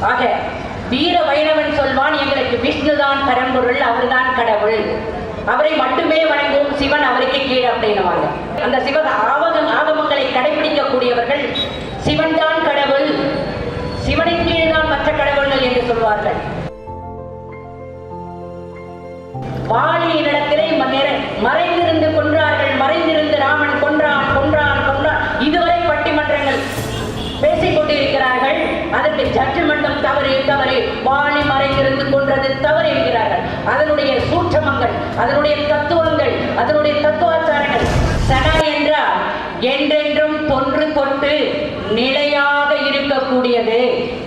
ஆக வீர வைணவன் சொல்வான் எங்களுக்கு விஷ்ணுதான் பரம்பொருள் அவர்தான் கடவுள். அவரை மட்டுமே வணங்குவோம் சிவன் அவருக்கு கீழே அப்படின்னுவாங்க. அந்த சிவ ஆவகம் ஆகமங்களை கடைபிடிக்கக்கூடியவர்கள் சிவன் தான் கடவுள் சிவனின் கீழ்தான் மற்ற கடவுள்கள் என்று சொல்வார்கள். வாலியினிடத்திலே மர ஆசிரமங்கள் அதனுடைய தத்துவங்கள் அதனுடைய தத்துவாச்சாரங்கள். சடா என்றால் என்றென்றும் பொன்று கொண்டு நிலையாக இருக்கக்கூடியது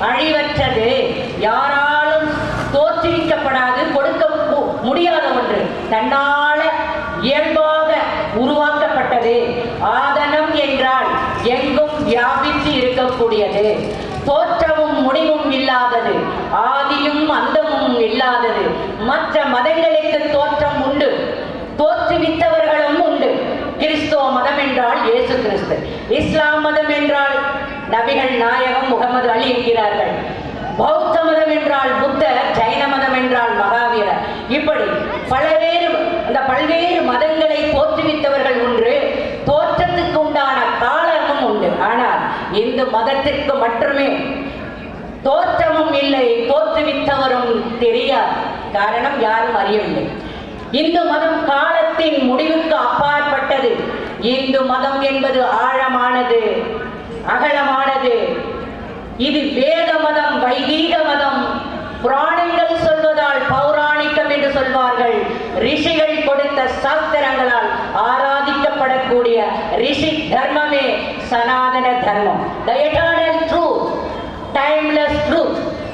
அழிவற்றது யாராலும் தோற்றுவிக்கப்படாது கொடுக்க முடியாத ஒன்று. தன்னால இயல்பாக உருவாக்கப்பட்டது. ஆதனம் என்றால் எங்கும் வியாபித்து இருக்கக்கூடியது. தோற்றமும் முடிவும் இல்லாதது ஆதியும் அந்தமும் இல்லாதது. மற்ற மதங்களுக்கு தோற்றம் உண்டு. தோற்றுவித்தவர்களும் உண்டு. கிறிஸ்துவ மதம் என்றால் இயேசு கிறிஸ்து. இஸ்லாம் மதம் என்றால் நபிகள் நாயகம் முகமது அலி என்கிறார்கள். பௌத்த மதம் என்றால் புத்தர் ஜைன மதம் என்றால் மகாவீரர். இப்படி பல்வேறு அந்த பல்வேறு மதங்களை தோற்றுவித்தவர்கள் ஒன்று தோற்றத்துக்கு உண்டான காலமும் உண்டு. ஆனால் இந்து மதத்திற்கு மட்டுமே தோற்றமும் இல்லை தோற்றுவித்தவரும் தெரியாது. காரணம் யாரும் அறியவில்லை. இந்து மதம் காலத்தின் முடிவுக்கு அப்பாற்பட்டது. இந்து மதம் என்பது ஆழமானது அகலமானது. இது வேத மதம் வைதீக மதம். புராணங்கள் சொல்வதால் பௌராணிகம் என்று சொல்வார்கள். ரிஷிகள் கொடுத்த சாஸ்திரங்களால் ஆராதிக்கப்படக்கூடிய ரிஷி தர்மமே சனாதன தர்மம். தயட்டா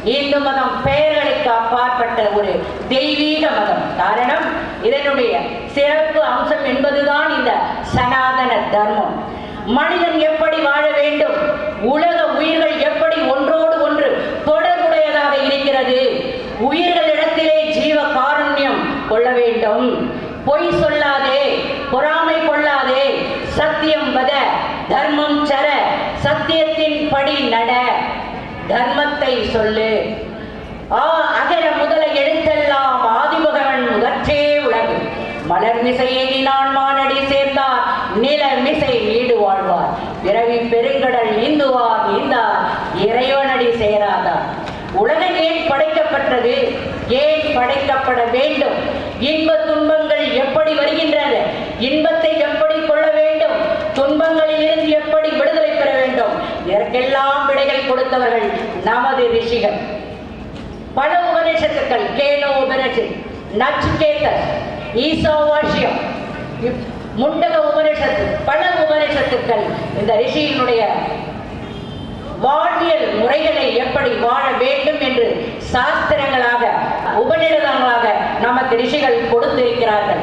இந்து மதம் பெயர்களுக்கு அப்பாற்பட்ட ஒரு தெய்வீக மதம். காரணம் இதனுடைய சிறப்பு அம்சம் என்பதுதான் இந்த சனாதன தர்மம். மனிதன் எப்படி வாழ மலர் மிசையை நான் மானடி சேர்ந்தார் நில மிசை ஈடு வாழ்வார். பிறவி பெருங்கடல் நீந்துவார் நீந்தார் இறைவனடி சேராதார். உலகம் ஏன் படைக்கப்பட்டது? ஏன் படைக்கப்பட வேண்டும்? இன்ப துன்பங்கள் எப்படி வருகின்றன? இன்பத்தை எப்படி கொள்ள வேண்டும்? துன்பங்களில் இருந்து எப்படி விடுதலை பெற வேண்டும்? இதற்கெல்லாம் விடைகள் கொடுத்தவர்கள் நமது ரிஷிகள். பல உபநிஷத்துக்கள் கேனோ உபனிஷத் நச்சுகேதர் ஈசாவாஷ்யம் இப்- முண்டக உபனிஷத்து பல உபனிஷத்துக்கள் இந்த ரிஷியினுடைய வாழ்வியல் முறைகளை எப்படி வாழ வேண்டும் என்று சாஸ்திரங்களாக உபநிடதங்களாக நமக்கு ரிஷிகள் கொடுத்திருக்கிறார்கள்.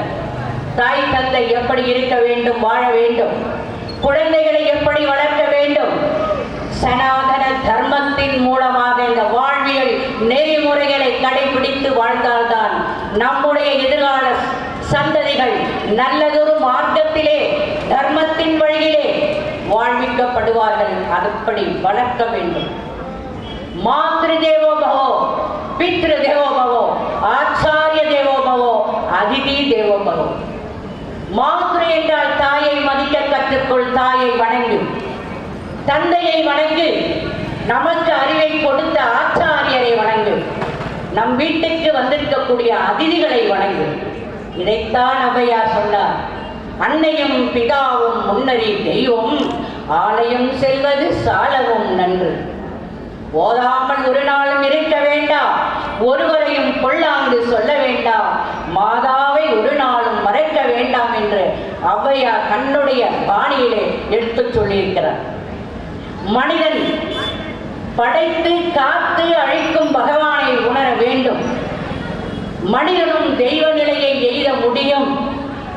தாய் தந்தை எப்படி இருக்க வேண்டும் வாழ வேண்டும். குழந்தைகளை எப்படி வளர்க்க வேண்டும். சனாதன தர்மத்தின் மூலமாக இந்த வாழ்வியல் நெறிமுறைகளை கடைபிடித்து வாழ்ந்தால்தான் நம்முடைய எதிர்கால சந்ததிகள் நல்லதொரு மார்க்கத்திலே தர்மத்தின் வழியிலே வாழ்விக்கப்படுவார்கள். அதுபடி வளர்க்க வேண்டும். மாத்ரு தேவோ பவோ பித்ரு தேவோ பவோ ஆச்சாரிய தேவோ பவோ அதிதி தேவோ பவோ மாத்ரு என்றால் தாயை மதிக்க கற்றுக்கொள் தாயை வணங்கு. தந்தையை வணங்கு. நமக்கு அறிவை கொடுத்த ஆச்சாரியரை வணங்கு. நம் வீட்டுக்கு வந்திருக்கக்கூடிய அதிதிகளை வணங்கு. இதைத்தான் அவையார் சொன்னார். அன்னையும் பிதாவும் முன்னறி தெய்வம் ஆலயம் செல்வது சாலவும் நன்று. ஓதாமல் ஒரு நாளும் இருக்க வேண்டாம் ஒருவரையும் பொல்லாங்கு சொல்ல வேண்டாம் மாதாவை ஒரு நாளும் மறைக்க வேண்டாம் என்று அவ்வையார் தன்னுடைய பாணியிலே எடுத்துச் சொல்லியிருக்கிறார். மனிதன் படைத்து காத்து அழிக்கும் பகவானை உணர வேண்டும். மனிதனும் தெய்வ நிலையை எய்த முடியும்.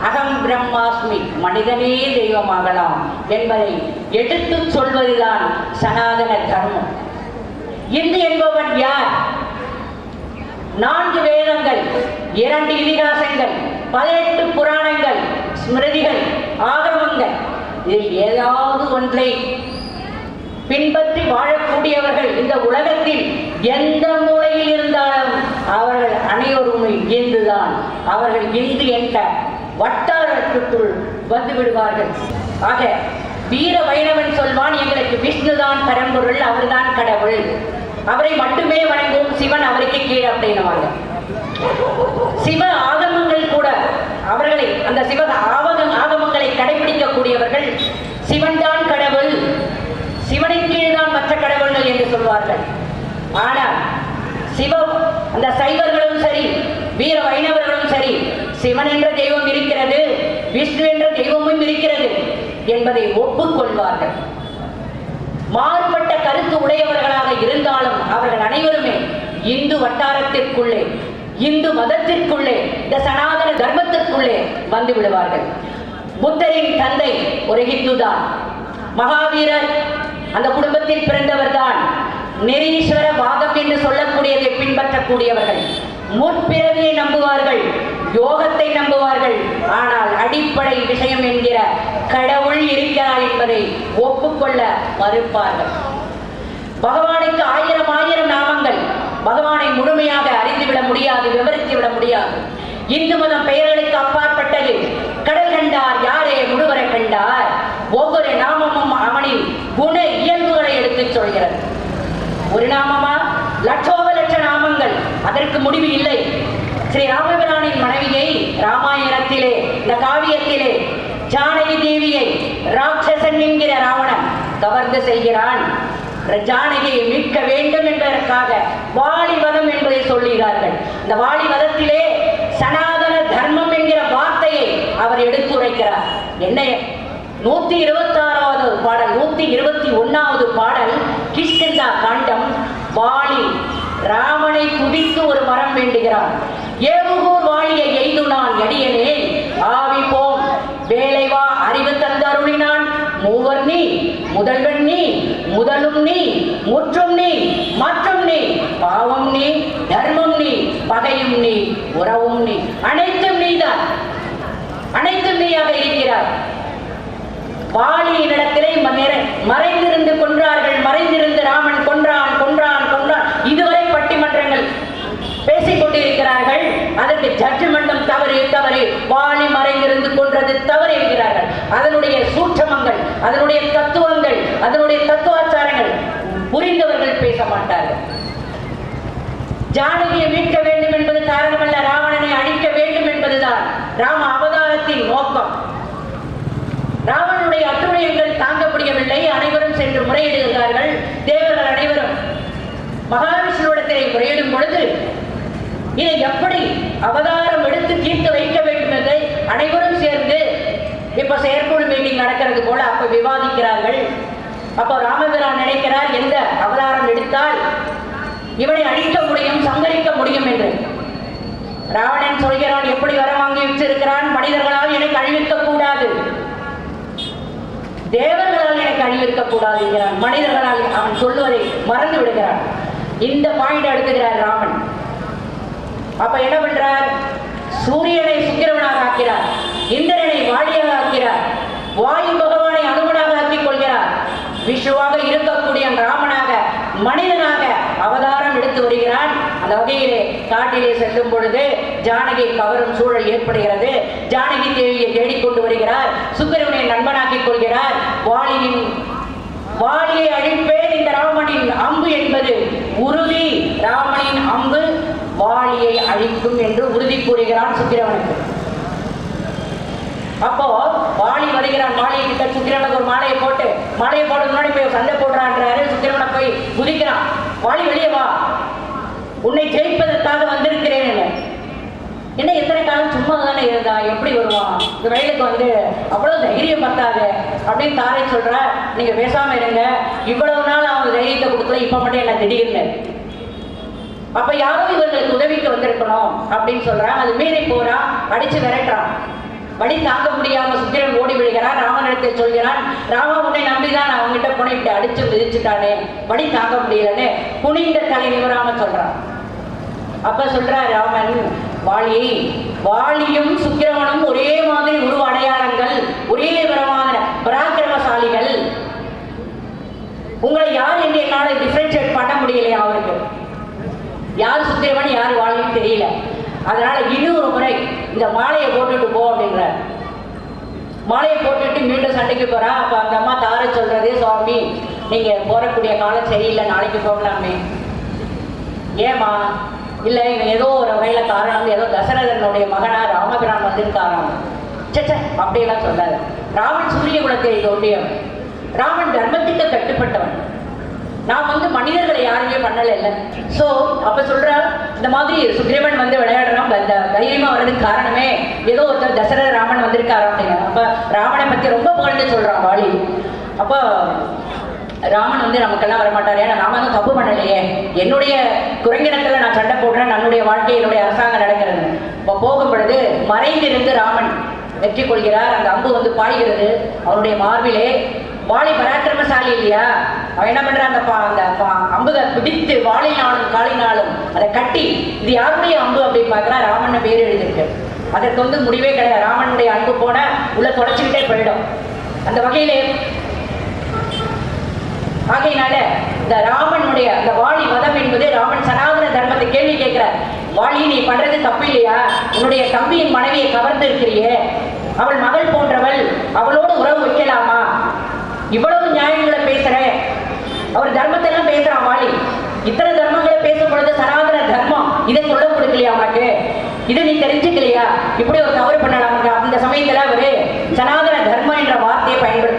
அகம் பிரம்மாஸ்மி மனிதனே தெய்வமாகலாம் என்பதை எடுத்து சொல்வதுதான் சனாதன தர்மம். இந்து என்பவன் யார்? நான்கு வேதங்கள் இரண்டு இதிகாசங்கள் பதினெட்டு புராணங்கள் ஸ்மிருதிகள் ஆகமங்கள். இதில் ஏதாவது ஒன்றை பின்பற்றி வாழக்கூடியவர்கள் இந்த உலகத்தில் எந்த முறையில் இருந்தாலும் அவர்கள் அனைவருமே இந்துதான் அவர்கள் இந்து என்ற வட்டாரத்துக்குள் வந்து விடுவார்கள். ஆக வீர வைணவன் சொல்வான் எங்களுக்கு விஷ்ணுதான் பரம்பொருள் அவர்தான் கடவுள். அவரை மட்டுமே வணங்குவோம் சிவன் அவருக்கு கீழே அப்படின்னுவாங்க. சிவ ஆகமங்கள் கூட அவர்களை அந்த சிவ ஆவக ஆகமங்களை கடைபிடிக்கக்கூடியவர்கள் சிவன் தான் கடவுள் சிவனின் கீழ் தான் மற்ற கடவுள்கள் என்று சொல்வார்கள். ஆனால் சிவம் அந்த சைவர்களும் சரி வீர வைணவர்களும் சரி சிவன் என்ற தெய்வம் இருக்கிறது விஷ்ணு என்ற தெய்வமும் இருக்கிறது என்பதை ஒப்புக்கொள்வார்கள். மாறுபட்ட கருத்து உடையவர்களாக இருந்தாலும் அவர்கள் அனைவருமே இந்து வட்டாரத்திற்குள்ளே இந்து மதத்திற்குள்ளே இந்த சனாதன தர்மத்திற்குள்ளே வந்து விடுவார்கள். புத்தரின் தந்தை ஒரு ஹிந்து தான் மகாவீரர் அந்த குடும்பத்தில் பிறந்தவர் தான் நிரீஸ்வர வாதம் என்று சொல்லக்கூடியதை பின்பற்றக்கூடியவர்கள். முற்பிறவியை நம்புவார்கள் யோகத்தை நம்புவார்கள். ஆனால் அடிப்படை விஷயம் என்கிற கடவுள் இருக்கிறார் என்பதை ஒப்புக்கொள்ள மறுப்பார்கள். பகவானுக்கு ஆயிரம் ஆயிரம் நாமங்கள். பகவானை முழுமையாக அறிந்துவிட முடியாது விவரித்து விட முடியாது. இந்து மதம் பெயர்களுக்கு அப்பாற்பட்டது கடல் கண்டார் யாரே முழுவரை கண்டார். ஒவ்வொரு நாமமும் அவனின் குண இயல்புகளை எடுத்துச் சொல்கிறது. ஒரு நாமமா லட்சோப லட்ச நாமங்கள் அதற்கு முடிவு இல்லை. ஸ்ரீ ராமபிரானின் மனைவியை ராமாயணத்திலே இந்த காவியத்திலே ஜானகி தேவியை ராட்சசன் என்கிற ராவணன் கவர்ந்து செய்கிறான். ஜானகியை மீட்க வேண்டும் என்பதற்காக வாலிவதம் என்பதை சொல்லுகிறார்கள். இந்த வாலிவதத்திலே சனாதன தர்மம் என்கிற வார்த்தையை அவர் எடுத்துரைக்கிறார். என்ன நூத்தி இருபத்தி ஆறாவது பாடல் நூத்தி இருபத்தி ஒன்னாவது பாடல் கிஷ்கிந்தா காண்டம் வாலி ராமனை குவித்து ஒரு மரம் வேண்டுகிறான். ஏவுகூர் வாலியை எய்து நான் எடியனே ஆவி போம். வேலை வா அறிவு தந்தருளினான் மூவர் நீ முதல்வன் நீ முதலும் நீ முற்றும் நீ மற்றும் நீ பாவம் நீ தர்மம் நீ பகையும் நீ உறவும் நீ. அனைத்தும் நீதான் அனைத்தும் நீயாக இருக்கிறார் வாலியினிடத்திலே மறைந்திருந்து கொன்றார்கள் மறைந்திருந்து ராமன் கொன்றான் கொன்றான் கொன்றான். இதுவரை பட்டிமன்றங்கள் பேசிக் கொண்டிருக்கிறார்கள். அதற்கு ஜட்ஜ்மெண்ட்டும் தவறு தவறு. வாலி மறைந்திருந்து கொன்றது தவறு என்கிறார்கள். அதனுடைய சூட்சமங்கள் அதனுடைய தத்துவங்கள் அதனுடைய தத்துவாச்சாரங்கள் புரிந்தவர்கள் பேச மாட்டார்கள். ஜானகியை மீட்க வேண்டும் என்பது காரணமல்ல ராவணனை அழிக்க வேண்டும் என்பதுதான். ராமா முடியவில்லை. அனைவரும் சென்று முறையிடுகிறார்கள். தேவர்கள் அனைவரும் மகாவிஷ்ணுவிடத்தை முறையிடும் பொழுது இதை எப்படி அவதாரம் எடுத்து தீர்த்து வைக்க வேண்டும் என்பதை அனைவரும் சேர்ந்து இப்ப செயற்குழு மீட்டிங் நடக்கிறது போல அப்ப விவாதிக்கிறார்கள். அப்போ ராமபிரான் நினைக்கிறார் எந்த அவதாரம் எடுத்தால் இவனை அழிக்க முடியும் சங்கரிக்க முடியும் என்று. ராவணன் சொல்கிறான் எப்படி வர வாங்கி வச்சிருக்கிறான்? மனிதர்களால் எனக்கு அழிவிக்க கூடாது. தேவர்களால் எனக்கு இருக்கக்கூடாது என்கிறான். மனிதர்களால் அவன் சொல்லுவதை மறந்து விடுகிறான் இந்த பாயிண்ட் எடுத்துகிறார் ராமன். அப்ப என்ன பண்றார்? சூரியனை சுக்கிரவனாக ஆக்கிறார். இந்திரனை வாடியாக ஆக்கிறார். வாயு பகவானை அனுமனாக ஆக்கிக் கொள்கிறார். விஷ்ணுவாக இருக்கக்கூடிய ராமனாக மனிதனாக அவதாரம் எடுத்து வருகிறான். அந்த வகையிலே காட்டிலே செல்லும் பொழுது ஜானகி கவரும் சூழல் ஏற்படுகிறது. ஜானகி தேவியை தேடிக்கொண்டு வருகிறார். சுக்கிரவனை நண்பனாக்கிக் கொள்கிறார். வாலியின் வாலியை அழிப்பேன். இந்த ராமனின் அம்பு என்பது உறுதி. ராமனின் அம்பு வாலியை அழிக்கும் என்று உறுதி கூறுகிறான் சுக்கிரவனுக்கு. அப்போ வாலி மாலையை கிட்ட சுக்கிரவனுக்கு ஒரு மாலையை போட்டு மாலையை போட்டு முன்னாடி போய் சண்டை போடுறான்றாரு. சுக்கிரவனை போய் குதிக்கிறான். வாழி வெளியே வா. உன்னை ஜெயிப்பதற்காக வந்திருக்கிறேன் என்ன? எத்தனை காலம் சும்மா தானே இருந்தா? எப்படி வருவான்? இந்த வயலுக்கு வந்து அவ்வளவு தைரியம் பத்தாது அப்படின்னு தாரை சொல்ற நீங்க பேசாம இருங்க. இவ்வளவு நாள் அவங்க தைரியத்தை கொடுக்கல இப்ப மட்டும் என்ன திடீர்னு? அப்ப யாரோ இவர்களுக்கு உதவிக்கு வந்திருக்கணும் அப்படின்னு சொல்றான். அது மீறி போறான் அடிச்சு விரட்டுறான். வழி தாங்க முடியாம சுக்கிரன் ஓடி விழுகிறான் ராமனிடத்தை சொல்கிறான் ராம உன்னை நம்பிதான் நான் அவங்ககிட்ட போன இப்படி அடிச்சு மிதிச்சுட்டானே. வழி தாங்க முடியலன்னு குனிந்த தலை நிவராம சொல்றான். அப்ப சொல்றார் ராமன் வாலி வாலியும் சுக்கிரவனும் ஒரே மாதிரி உருவ அடையாளங்கள் ஒரே விதமான பராக்கிரமசாலிகள் உங்களை யார் என்று என்னால டிஃபரன்ஷியேட் பண்ண முடியலையா அவருக்கு யார் சுக்கிரவன் யார் வாலின்னு தெரியல அதனால இன்னொரு முறை இந்த மாலையை போட்டுட்டு போ அப்படின்றார் மாலையை போட்டுட்டு மீண்டும் சண்டைக்கு போறா? அப்ப அந்த அம்மா தார சொல்றதே சுவாமி. நீங்க போறக்கூடிய காலம் சரியில்லை நாளைக்கு போகலாமே. ஏமா இல்ல இவன் ஏதோ ஒரு வகையில காரணம் ஏதோ தசரதனுடைய மகனா ராமபிரான் வந்திருக்காராம். சச்ச அப்படியெல்லாம் சொல்லாது. ராமன் சூரிய குலத்தை தோன்றியவன் ராமன் தர்மத்துக்கு கட்டுப்பட்டவன். நான் வந்து மனிதர்களை யாருமே பண்ணல இல்லை. சோ அப்ப சொல்ற இந்த மாதிரி சுக்ரீவன் வந்து விளையாடுறான் தைரியமா வர்றதுக்கு காரணமே ஏதோ ஒருத்தர் தசரத ராமன் வந்திருக்காரு அப்படின்னு. ராமனை பத்தி ரொம்ப புகழ்ந்து சொல்றான் வாலி அப்போ ராமன் வந்து நமக்கெல்லாம் வரமாட்டார். ஏன்னா நாம தான் தப்பு பண்ணலையே. என்னுடைய குரங்கிடத்துல நான் சண்டை போடுறேன். என்னுடைய வாழ்க்கை என்னுடைய அரசாங்கம் நடக்கிறது. இப்போ போகும் பொழுது மறைந்திருந்து ராமன் வெற்றி கொள்கிறார். அந்த அம்பு வந்து பாய்கிறது. அவனுடைய மார்பிலே வாளி பராக்கிரமசாலி இல்லையா? அவன் என்ன பண்றான்? அந்த பா- அந்த பா- அம்புக பிடித்து வாளினாலும் காலினாலும் அதை கட்டி இது யாருடைய அம்பு அப்படின்னு பாக்குறா ராமன் பேர் எழுதிருக்கு அதற்கு வந்து முடிவே கிடையாது. ராமனுடைய அன்பு போன உள்ள தொடச்சிக்கிட்டே போயிடும். அந்த வகையிலே ஆகையினால இந்த ராமனுடைய அந்த வாலி மதம் என்பது ராமன் சனாதன தர்மத்தை கேள்வி கேட்கிறார். வாலி நீ பண்றது தப்பு இல்லையா? உன்னுடைய தம்பியின் மனைவியை கவர்ந்து இருக்கிறியே அவள் மகள் போன்றவள் அவளோடு உறவு வைக்கலாமா? இவ்வளவு நியாயங்களை பேசுற. அவர் தர்மத்தை எல்லாம் பேசுறான் வாலி. இத்தனை தர்மங்களை பேசும் பொழுது சனாதன தர்மம் இதை சொல்ல கொடுக்கலையா உனக்கு? இதை நீ தெரிஞ்சுக்கலையா? இப்படி ஒரு தவறு பண்ணலாம் அந்த சமயத்தில் அவரு சனாதன தர்மம் என்ற வார்த்தையை பயன்படுத்த